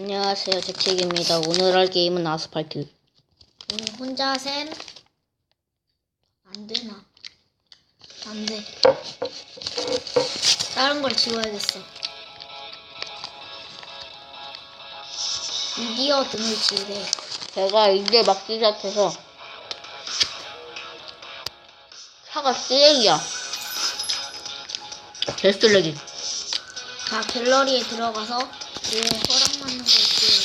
안녕하세요, 재책입니다. 오늘 할 게임은 아스팔트. 오늘 혼자 센? 안 되나? 안 돼. 다른 걸 지워야겠어. 미디어 등을 지우래. 제가 이제 막 시작해서 차가 쓰레기야. 개쓰레기. 자, 갤러리에 들어가서 얘 허락 걸 지우래.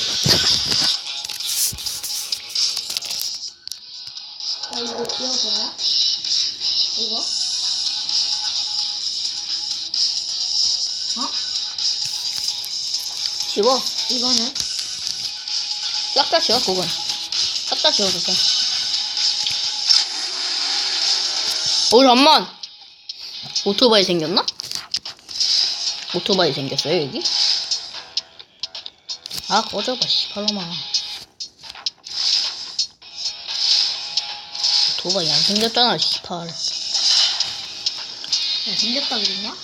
어, 이거 지워줘요? 이거? 어? 지워. 이거는? 싹 다 지워, 그건. 싹 다 지워주세요. 오, 잠만! 오토바이 생겼나? 오토바이 생겼어요, 여기? 아, 꺼져봐, 씨발로마. 오토바이 안 생겼잖아, 씨발. 야, 생겼다 그랬냐?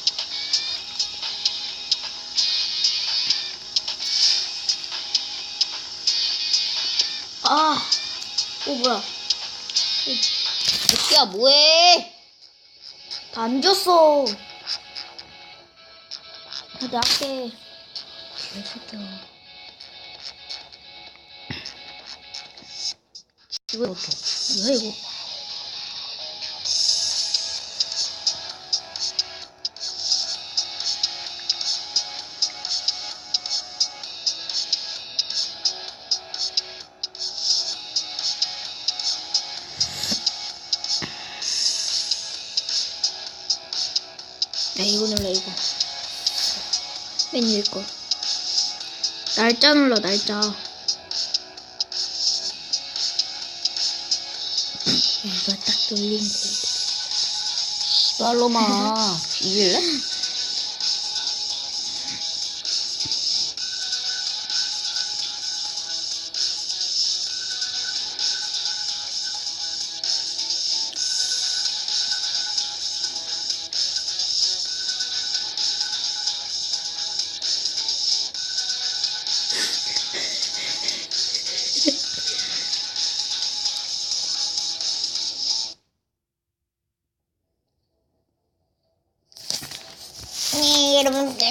아, 오 뭐야? 야, 뭐해? 다 안 줬어. 근데 할게. 개새끼야. 이거 어떡해? 뭐야 이거? 야 이거 눌러 이거. 맨 위에 거. 날짜 눌러 날짜. 돌리면 돼. 씨발로마. 이길래?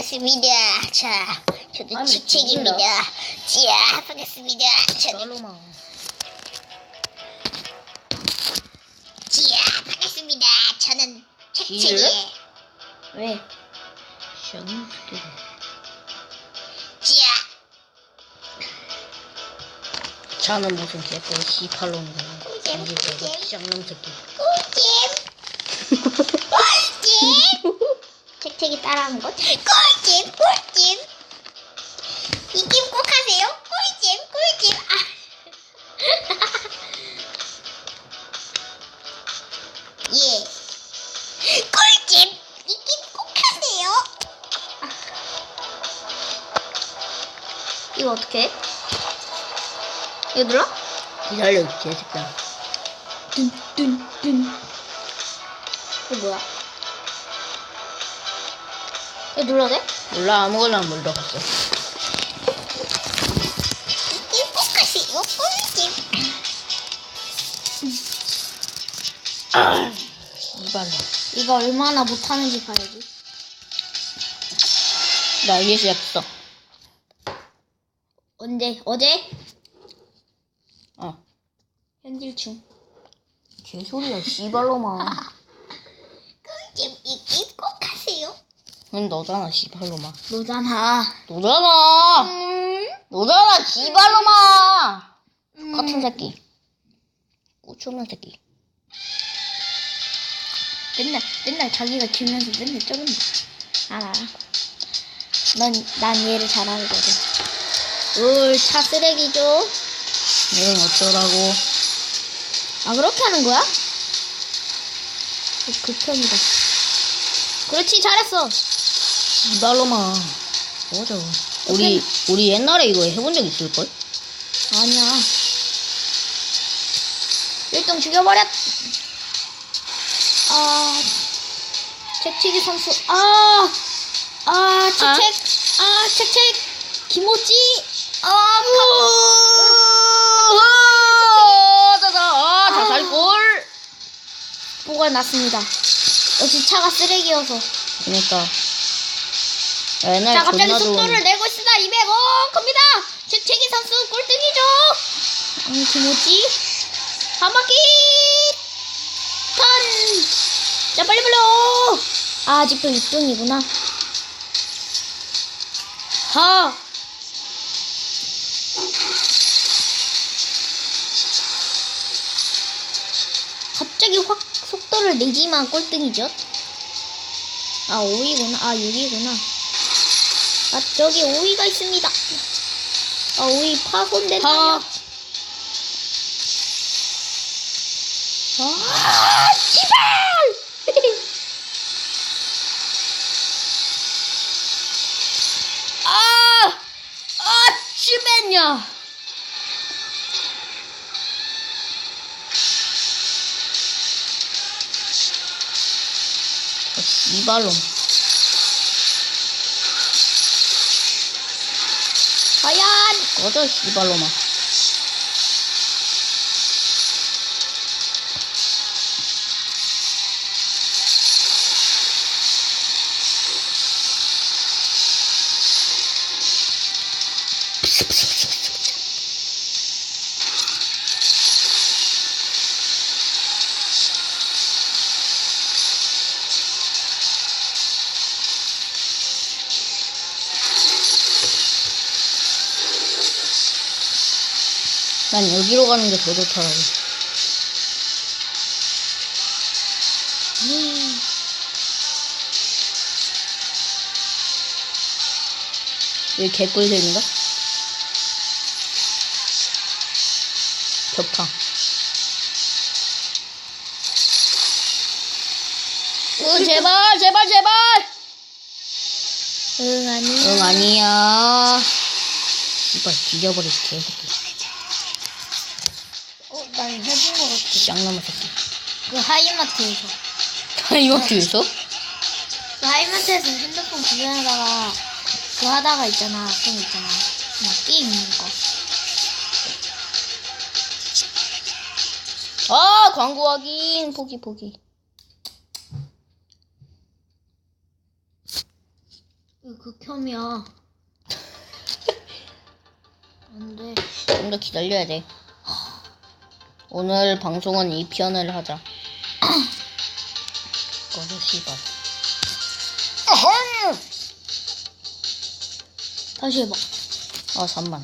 반갑습니다. 자, 저도 주책입니다. 자, 반갑습니다. 저는. 자, 반갑습니다. 저는 지혜? 책책이에요. 왜? 쌍놈새끼. 자, 자는 무슨 개뿔 씨발로마. 꿀잼, 꿀잼. 쌍놈 새끼. 꿀잼. 꿀잼. 책책이 따라하는 것? 꿀잼, 꿀잼. 이 게임 꼭 하세요. 꿀잼, 꿀잼. 아. 예. 꿀잼. 이 게임 꼭 하세요. 이거 어떻게 해? 이거 눌러? 기다려, 이 개새끼야. 뚠뚠뚠 이거 뭐야? 이거 눌러도 돼? 몰라, 아무거나 물어봤어. 이 게임 꼭 하세요. 꿀잼. 씨발로. 이거 얼마나 못하는지 봐야지 나 이제 시작했어. 언제? 어제? 어. 현질충 개소리야, 씨발로마. 꿀잼. 이 게임 꼭 하세요. 넌 너잖아, 씨발로마. 너잖아 너잖아! 음. 너잖아, 씨발로마! 같은 새끼. 꼬추없는 새끼. 맨날 맨날 자기가 지면서 맨날 쩌른다 알아 넌, 난 얘를 잘 알거든 울차 쓰레기죠 이건 어쩌라고. 아 그렇게 하는 거야? 그 극혐이다 그렇지 잘했어 씨발로마. 맞아. 우리, 우리 옛날에 이거 해본 적 있을걸? 아니야 1등 죽여버렸 아 책치기 선수 아, 아, 책책, 아, 책책, 김호지, 아, 자자 자살골. 뭐가 났습니다. 역시 차가 쓰레기여서. 그니까. 야, 옛날에 자, 갑자기 존나 속도를 내고 있습니다. 200, 어, 갑니다. 주택이 선수 꼴등이죠. 아니, 김호지. 한 바퀴. 턴. 자, 빨리 빨리. 어. 아, 아직도 6등이구나. 하. 갑자기 확 속도를 내지만 꼴등이죠. 아, 5위구나. 아, 6위구나. 아, 저기 5위가 있습니다. 아, 5위 파손됐나요? 파. 아, 씨발! 아! 아, 찌맨냐! 아, 씨발놈. 과연! 꺼져, 씨발 난 여기로 가는 게 더 좋더라고. 음, 여기 개꿀잼인가? 격탕. 어, 제발, 제발, 제발! 응, 아니. 응, 아니야. 이발, 뒤져버릴 개새끼. 어, 난 해본 것 같아. 쌍놈의 새끼. 그 하이마트에서. 타이머트에서? 그 하이마트에서 핸드폰 구경하다가 그 하다가 있잖아. 그런 거 있잖아. 막 게임 있는 거. 아, 광고 확인. 포기, 포기. 극혐이야. 안 돼. 좀 더 기다려야 돼. 오늘 방송은 2편을 하자. 꺼져, 씨발. 다시 해봐. 아, 3만.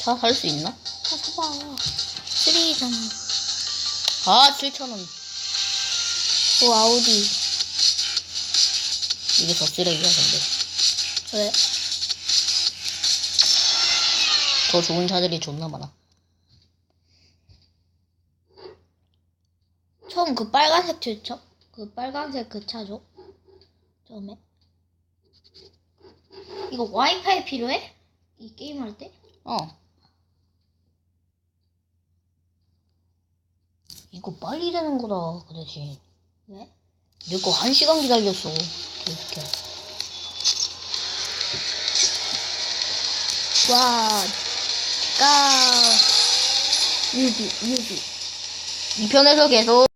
차 살 수 있나? 다 사봐. 쓰리잖아. 아, 7,000원. 오, 아우디. 이게 더 쓰레기야, 근데. 왜? 더 좋은 차들이 존나 많아. 처음 그 빨간색 출처? 그 빨간색 그 차죠? 처음에? 이거 와이파이 필요해? 이 게임 할 때? 어. 이거 빨리 되는 거다, 그 대신. 왜? 내거 한 시간 기다렸어. 이렇게. 와, 까, 유비, 유비. 2편에서 계속